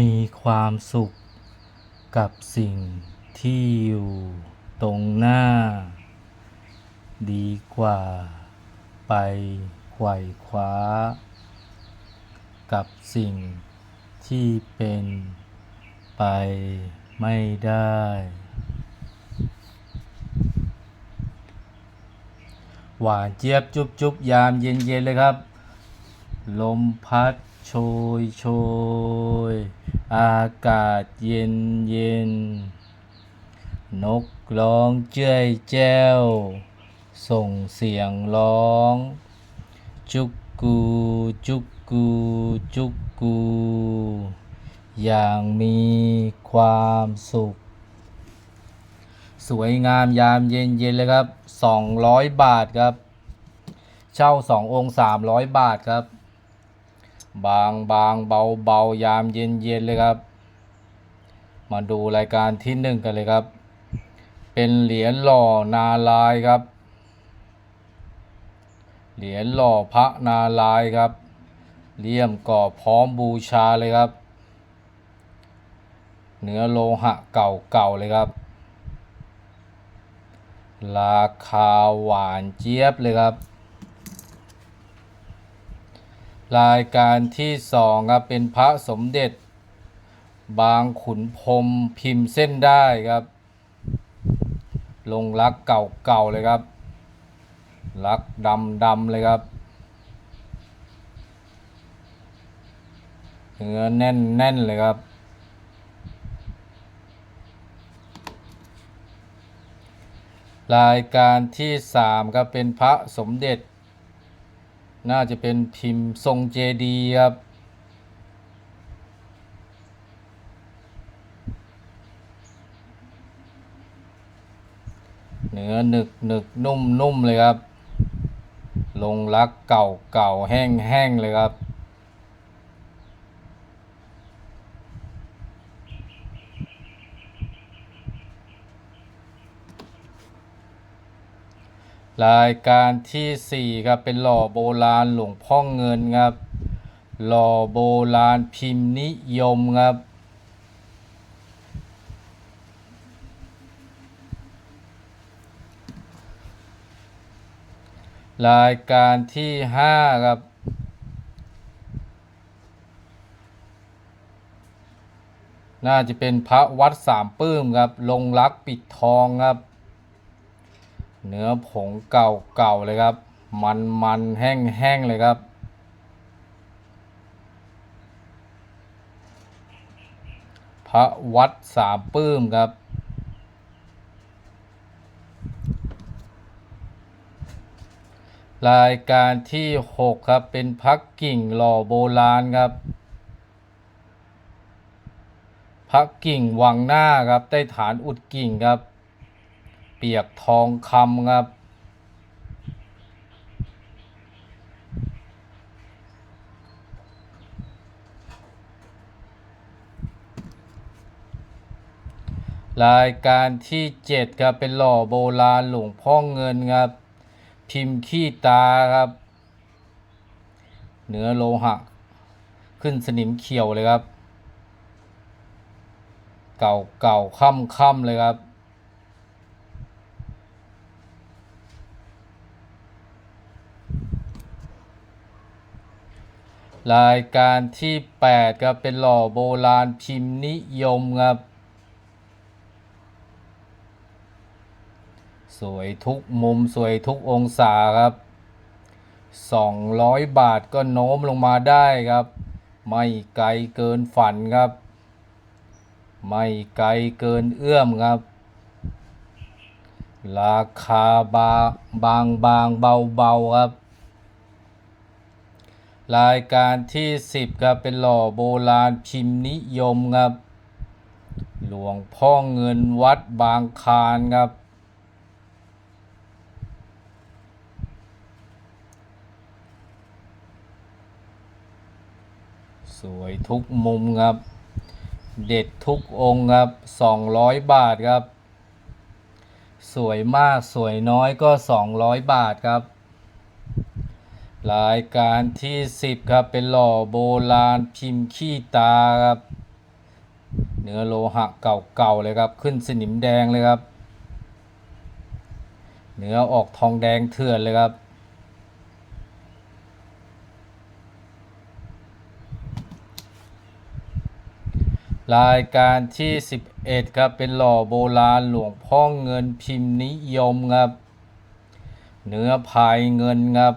มีความสุขกับสิ่งที่อยู่ตรงหน้า ดีกว่าไปไขว่คว้า กับสิ่งที่เป็นไปไม่ได้ หวานเจี๊ยบจุบจุบยามเย็นเย็นๆเลยครับ ลมพัด ชยโชย อากาศเย็นเย็น นกร้องเจ้ยแจ้ว ส่งเสียงร้อง จุกกูจุกกูจุกกู อย่างมีความสุข สวยงามยามเย็นเย็นเลยครับ 200 บาทครับ เช่าสององค์ 300 บาทครับ บางบางเบาเบายามเย็นเย็นเลยครับ มาดูรายการที่หนึ่งกันเลยครับ เป็นเหรียญหล่อนาลายครับ เหรียญหล่อพระนาลายครับเลี่ยมก่อพร้อมบูชาเลยครับ เนื้อโลหะเก่าๆเลยครับ ราคาหวานเจี๊ยบเลยครับ รายการที่สองครับเป็นพระสมเด็จ บางขุนพรมพิมพ์เส้นได้ครับ ลงรักเก่าๆเลยครับ รักดำดำๆเลยครับเนื้อแน่นแน่นๆเลยครับรายการที่สามครับเป็นพระสมเด็จ น่าจะเป็นพิมพ์ทรงเจดีย์ครับ เนื้อหนึกหนึกนุ่มนุ่มเลยครับ ลงรักเก่าเก่าแห้งแห้งเลยครับ รายการที่สี่ครับ เป็นหล่อโบราณหลวงพ่อเงินครับ หล่อโบราณพิมพ์นิยมครับ รายการที่ห้าครับน่าจะเป็นพระวัดสามปื้มครับ ลงรักปิดทองครับ เนื้อผงเก่าๆเลยครับ มันมันๆแห้งๆเลยครับ พระวัดสามปื้มครับ รายการที่หกครับ เป็นพักกิ่งหล่อโบราณครับพักกิ่งวังหน้าครับ ใต้ฐานอุดกิ่งครับ เปียกทองคำครับ รายการที่เจ็ดครับเป็นหล่อโบราณหลวงพ่อเงินครับ พิมพ์ขี้ตาครับ เนื้อโลหะ ขึ้นสนิมเขียวเลยครับ เก่าเก่าค่ำค่ำเลยครับ รายการที่ 8 ครับ เป็นหล่อโบราณพิมพ์นิยมครับ สวยทุกมุมสวยทุกองศาครับ 200 บาทก็โน้มลงมาได้ครับ ไม่ไกลเกินฝันครับ ไม่ไกลเกินเอื้อมครับ ราคาบาบางบางเบาเบาครับ รายการที่ 10ครับเป็นหล่อโบราณพิมพ์นิยมครับ หลวงพ่อเงินวัดบางคานครับ สวยทุกมุมครับ เด็ดทุกองค์ครับ 200 บาทครับ สวยมากสวยน้อยก็ 200 บาทครับ รายการที่ 10 ครับ เป็นหล่อโบราณพิมพ์ขี้ตาครับ เนื้อโลหะเก่าๆเลยครับ ขึ้นสนิมแดงเลยครับ เนื้อออกทองแดงเถื่อนเลยครับ รายการที่ 11 ครับ เป็นหล่อโบราณหลวงพ่อเงินพิมพ์นิยมครับ เนื้อพายเงินครับ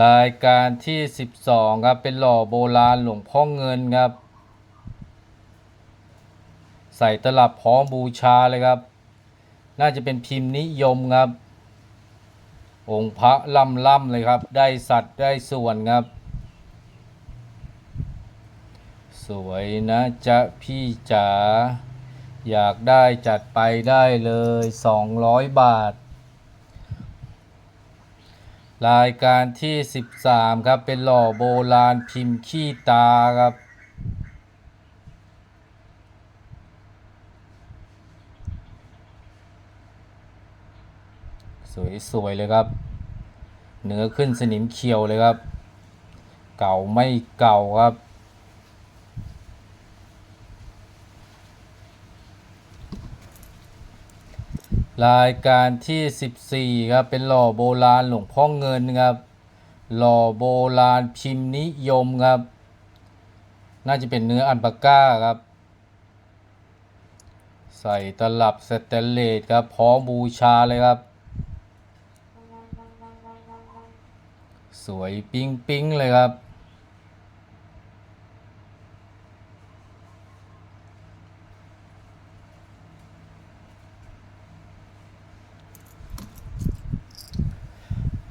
รายการที่ 12 ครับ เป็นหล่อโบราณหลวงพ่อเงินครับ ใส่ตลับพร้อมบูชาเลยครับ น่าจะเป็นพิมพ์นิยมครับ องค์พระล่ำล่ำเลยครับ ได้สัตว์ได้ส่วนครับ สวยนะจ๊ะพี่จ๋าอยากได้จัดไปได้เลย 200 บาท รายการที่ 13 ครับ เป็นหล่อโบราณพิมพ์ขี้ตาครับ สวย ๆ เลยครับ เนื้อขึ้นสนิมเขียวเลยครับ เก่าไม่เก่าครับ รายการที่ 14ครับเป็นหล่อโบราณหลวงพ่อเงินครับหล่อโบราณพิมพ์นิยมครับ น่าจะเป็นเนื้ออันปาก้าครับ ใส่ตลับสแตนเลสครับพร้อมบูชาเลยครับ สวยปิ๊งปิ๊งเลยครับ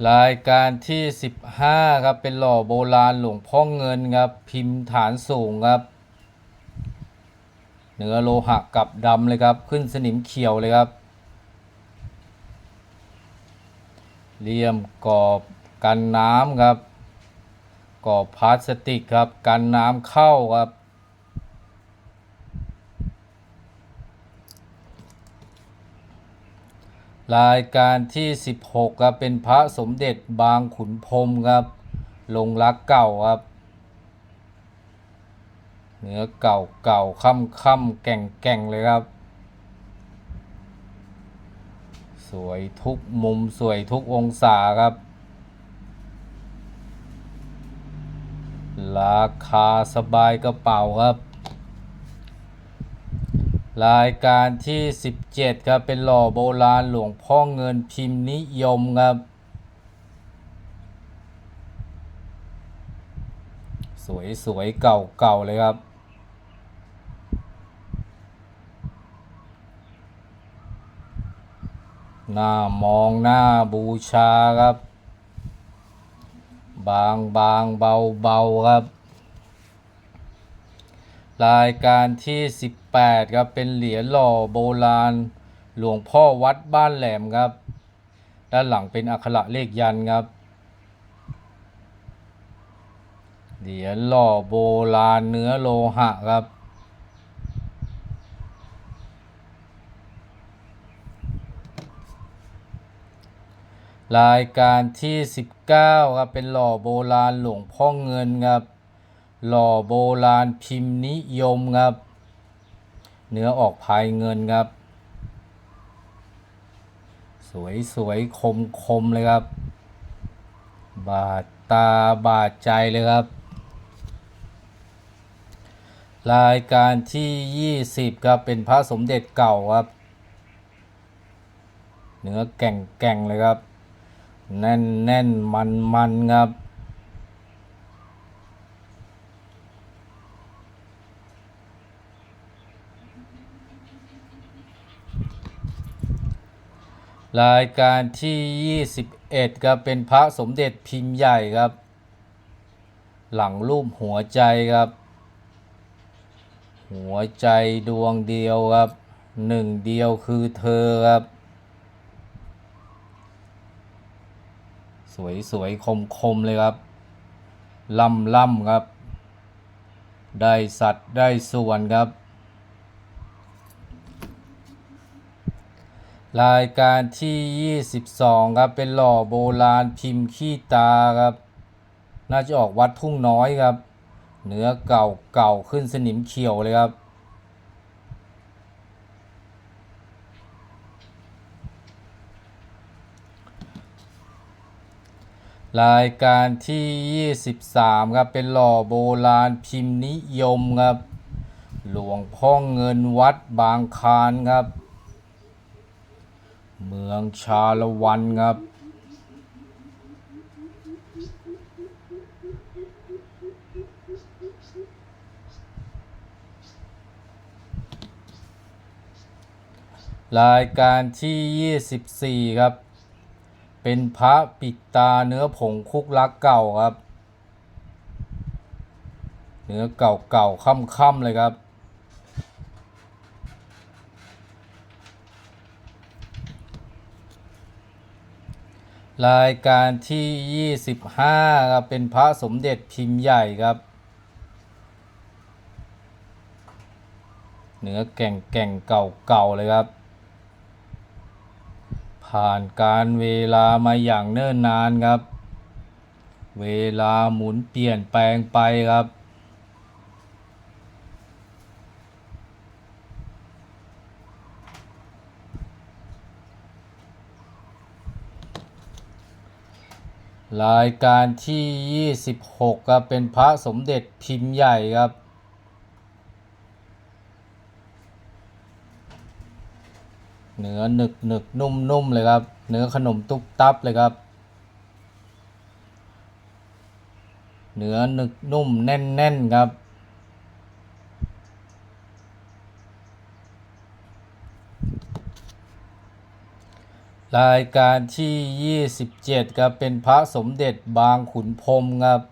รายการที่ 15 ครับ เป็นหล่อโบราณหลวงพ่อเงินครับ พิมพ์ฐานสูงครับ เนื้อโลหะกับดำเลยครับ ขึ้นสนิมเขียวเลยครับเลี่ยมกรอบกันน้ำครับ กรอบพลาสติกครับ กันน้ำเข้าครับ รายการที่ 16ครับเป็นพระสมเด็จบางขุนพรมครับลงรักเก่าครับ เนื้อเก่าเก่าค่ำค่ำแก่งแก่งเลยครับ สวยทุกมุมสวยทุกองศาครับ ราคาสบายกระเป๋าครับ รายการที่ 17 ครับ เป็นหล่อโบราณหลวงพ่อเงินพิมพ์นิยมครับ สวยสวยเก่าเก่าเลยครับ หน้ามองหน้าบูชาครับ บางบางเบาเบาครับ รายการที่ 18 ครับ เป็นเหรียญหล่อโบราณ หลวงพ่อวัดบ้านแหลมครับ ด้านหลังเป็นอักขระเลขยันครับ เหรียญหล่อโบราณเนื้อโลหะครับรายการที่ 19 ครับ เป็นหล่อโบราณหลวงพ่อเงินครับ หล่อโบราณพิมพ์นิยมครับ เนื้อออกภายเงินครับ สวยสวยคมคมเลยครับ บาดตาบาดใจเลยครับ รายการที่ 20ครับเป็นพระสมเด็จเก่าครับ เนื้อแก่งแก่งเลยครับ แน่นแน่นมันมันครับ รายการที่ 21ครับเป็นพระสมเด็จพิมพ์ใหญ่ครับ หลังรูปหัวใจครับ หัวใจดวงเดียวครับหนึ่งเดียวคือเธอครับ สวยสวยคมคมเลยครับล่ำล่ำครับ ได้สัตว์ได้ส่วนครับ รายการที่ 22 ครับ เป็นหล่อโบราณพิมพ์ขี้ตาครับ น่าจะออกวัดทุ่งน้อยครับ เนื้อเก่าเก่าขึ้นสนิมเขียวเลยครับ รายการที่ 23 ครับ เป็นหล่อโบราณพิมพ์นิยมครับ หลวงพ่อเงินวัดบางคานครับ เมืองชาละวันครับ รายการที่ 24 ครับ เป็นพระปิดตาเนื้อผงคุกลักเก่าครับ เนื้อเก่าเก่าค่ำค่ำๆเลยครับ รายการที่ 25ครับเป็นพระสมเด็จพิมพ์ใหญ่ครับ เนื้อแก่งแก่งเก่าเก่าเลยครับ ผ่านการเวลามาอย่างเนิ่นนานครับ เวลาหมุนเปลี่ยนแปลงไปครับ รายการที่ 26 ครับ เป็นพระสมเด็จพิมพ์ใหญ่ครับ เนื้อหนึกหนึกนุ่มนุ่มเลยครับ เนื้อขนมตุ๊บตับเลยครับ เนื้อหนึกนุ่มแน่นแน่นครับ รายการที่ 27ครับเป็นพระสมเด็จบางขุนพรมครับ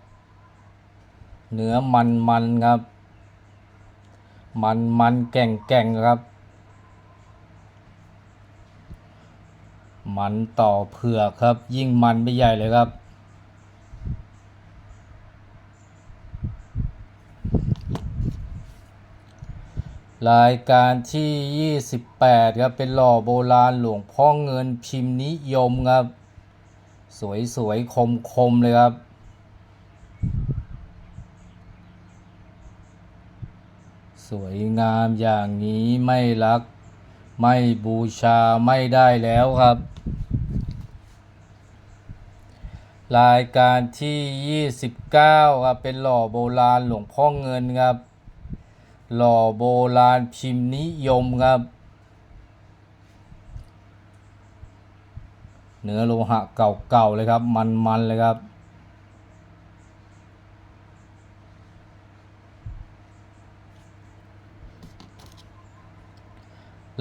เนื้อมันมันครับ มันมันแก่งแก่งครับ มันต่อเผือกครับ ยิ่งมันไม่ใหญ่เลยครับ รายการที่ 28 ครับ เป็นหล่อโบราณหลวงพ่อเงินพิมพ์นิยมครับ สวยสวยคมคมๆ เลยครับ สวยงามอย่างนี้ไม่รัก ไม่บูชาไม่ได้แล้วครับ รายการที่ 29 ครับ เป็นหล่อโบราณหลวงพ่อเงินครับ หล่อโบราณพิมพ์นิยมครับ เนื้อโลหะเก่าๆเลยครับ มันๆเลยครับ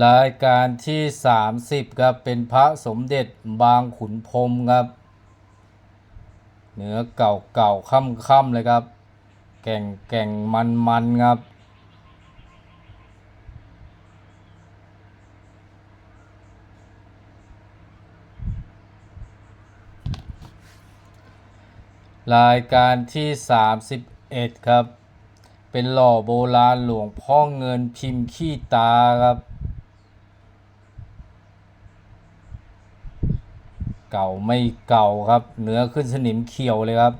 รายการที่ 30 ครับ เป็นพระสมเด็จบางขุนพรมครับ เนื้อเก่าๆค่ำๆเลยครับ แก่งแก่งมันมันๆครับ รายการที่ 31 ครับ เป็นหล่อโบราณหลวงพ่อเงินพิมพ์ขี้ตาครับ เก่าไม่เก่าครับ เนื้อขึ้นสนิมเขียวเลยครับ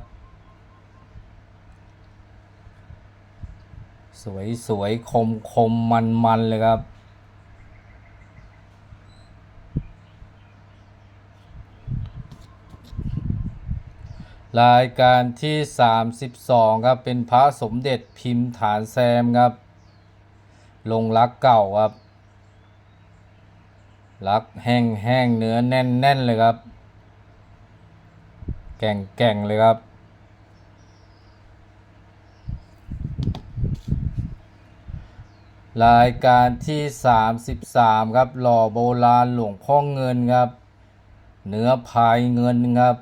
สวยสวยคมคมมันมันเลยครับ รายการที่ 32 ครับ เป็นพระสมเด็จพิมพ์ฐานแซมครับ ลงรักเก่าครับ รักแห้งแห้งเนื้อแน่นแน่นเลยครับ แก่งแก่งเลยครับ รายการที่ 33 ครับ หล่อโบราณหลวงพ่อเงินครับ เนื้อพายเงินครับ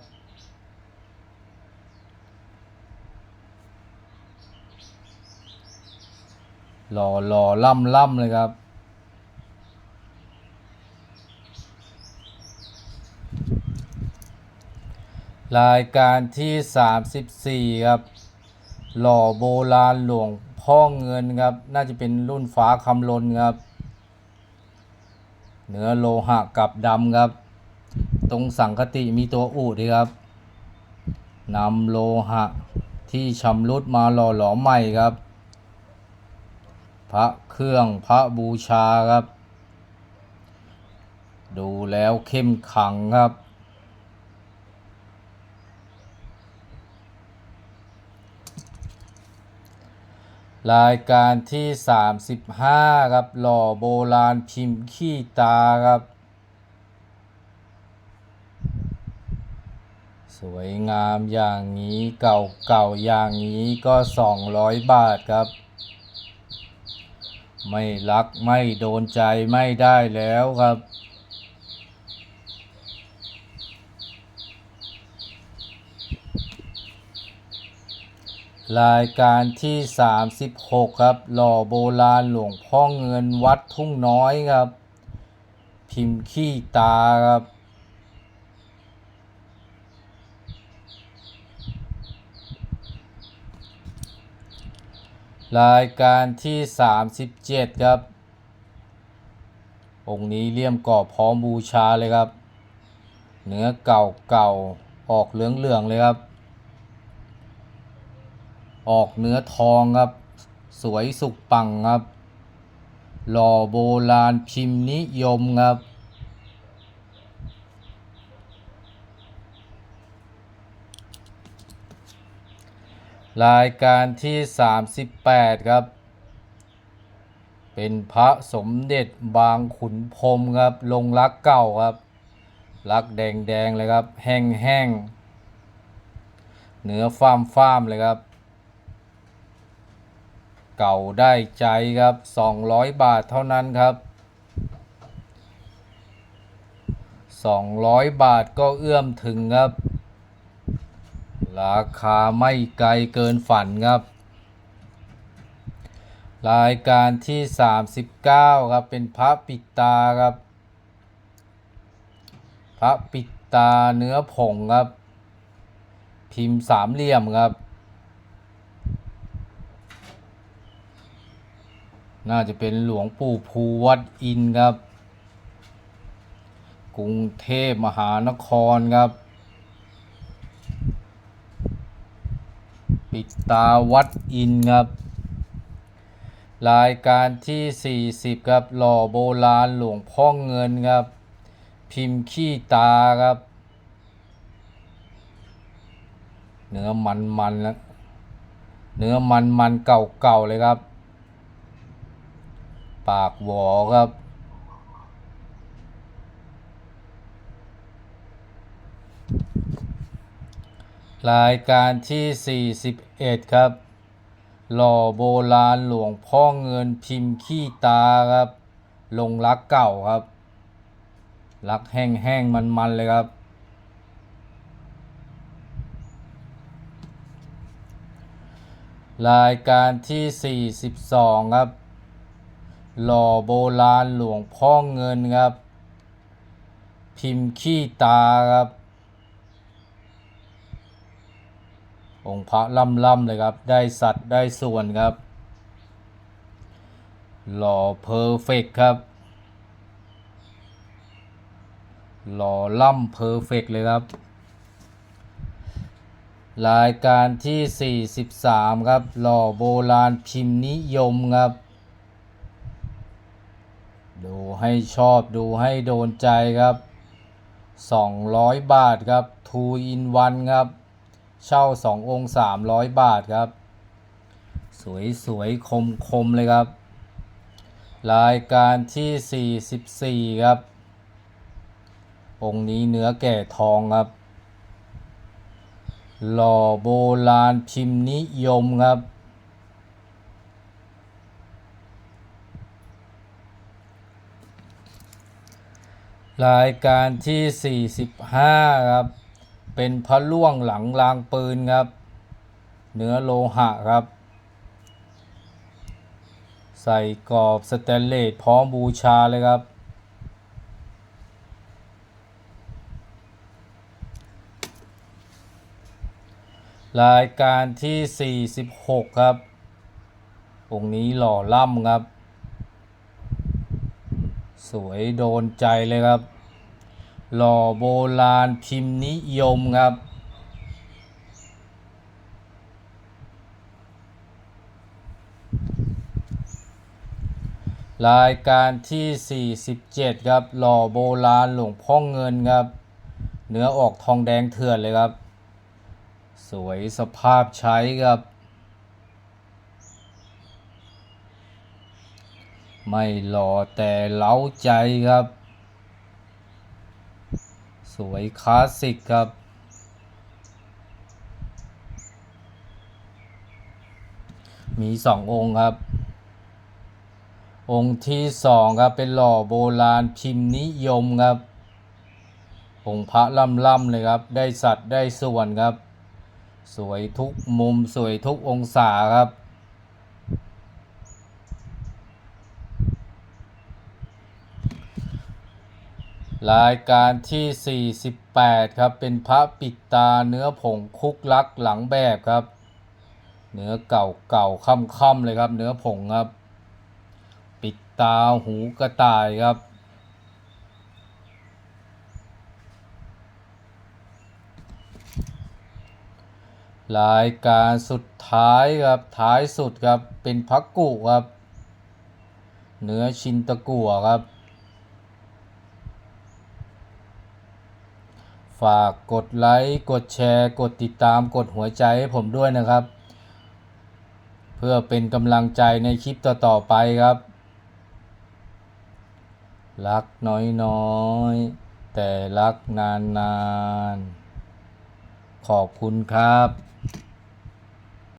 หล่อหล่อล่ำล่ำเลยครับ รายการที่ 34 ครับ หล่อโบราณหลวงพ่อเงินครับ น่าจะเป็นรุ่นฟ้าคำลนครับ เนื้อโลหะกับดำครับ ตรงสังคติมีตัวอูดครับนำโลหะที่ชำรุดมาหล่อหลอมใหม่ครับ พระเครื่องพระบูชาครับ ดูแล้วเข้มขังครับ รายการที่ 35 ครับ หล่อโบราณพิมพ์ขี้ตาครับ สวยงามอย่างนี้เก่าๆอย่างนี้ก็ 200 บาทครับ ไม่รักไม่โดนใจไม่ได้แล้วครับ รายการที่ 36 ครับ หล่อโบราณหลวงพ่อเงินวัดทุ่งน้อยครับ พิมพ์ขี้ตาครับ รายการที่ 37 ครับ องค์นี้เลี่ยมกรอบพร้อมบูชาเลยครับ เนื้อเก่าเก่าออกเหลืองๆเลยครับ ออกเนื้อทองครับ สวยสุกปังครับ หล่อโบราณพิมพ์นิยมครับ รายการที่ 38 ครับ เป็นพระสมเด็จบางขุนพรมครับ ลงรักเก่าครับ รักแดงๆเลยครับ แห้งๆเนื้อฟ้ามฟ้ามๆเลยครับ เก่าได้ใจครับ 200 บาทเท่านั้นครับ 200 บาทก็เอื้อมถึงครับ ราคาไม่ไกลเกินฝันครับ รายการที่ 39 ครับ เป็นพระปิดตาครับ พระปิดตาเนื้อผงครับ พิมพ์สามเหลี่ยมครับ น่าจะเป็นหลวงปู่ภูวัดอินครับ กรุงเทพมหานครครับ ปิดตาวัดอินครับ รายการที่ 40 ครับ หล่อโบราณหลวงพ่อเงินครับ พิมพ์ขี้ตาครับ เนื้อมันมันแล้วเนื้อมันมันเก่าๆเลยครับ ปากหวอครับ รายการที่ 41 ครับ หล่อโบราณหลวงพ่อเงินพิมพ์ขี้ตาครับ ลงรักเก่าครับ รักแห้งๆ มันๆ เลยครับ รายการที่ 42 ครับ หล่อโบราณหลวงพ่อเงินครับ พิมพ์ขี้ตาครับ องค์พระล่ำๆเลยครับ ได้สัตว์ได้ส่วนครับ หล่อเพอร์เฟกครับ หล่อล่ำเพอร์เฟกเลยครับ รายการที่ 43 ครับ หล่อโบราณพิมพ์นิยมครับ ดูให้ชอบดูให้โดนใจครับ 200 บาทครับ 2 in 1 ครับ เช่า 2 องค์ 300 บาทครับ สวยสวยคมคมๆเลยครับ รายการที่ 44 ครับ องค์นี้เนื้อแก่ทองครับ หล่อโบราณพิมพ์นิยมครับรายการที่ 45 ครับ เป็นพระล่วงหลังรางปืนครับ เนื้อโลหะครับ ใส่กรอบสแตนเลสพร้อมบูชาเลยครับ รายการที่ 46 ครับ องค์นี้หล่อล่ำครับ สวยโดนใจเลยครับ หล่อโบราณพิมพ์นิยมครับ รายการที่ 47 ครับ หล่อโบราณหลวงพ่อเงินครับ เนื้อออกทองแดงเถื่อนเลยครับ สวยสภาพใช้ครับไม่หล่อแต่เล้าใจครับ สวยคลาสสิกครับ มีสององค์ครับ องค์ที่สองครับ เป็นหล่อโบราณพิมพ์นิยมครับ องค์พระล่ำๆเลยครับ ได้สัตว์ได้ส่วนครับ สวยทุกมุมสวยทุกองศาครับ รายการที่ 48 ครับ เป็นพระปิดตาเนื้อผงคุกลักหลังแบบครับ เนื้อเก่าเก่าค่ำค่ำๆเลยครับ เนื้อผงครับ ปิดตาหูกระต่ายครับ รายการสุดท้ายครับท้ายสุดครับเป็นพักกุครับ เนื้อชินตะกั่วครับ ฝากกดไลค์กดแชร์ กดติดตามกดหัวใจให้ผมด้วยนะครับ เพื่อเป็นกำลังใจในคลิปต่อๆไปครับ รักน้อยๆ แต่รักนานๆ ขอบคุณครับ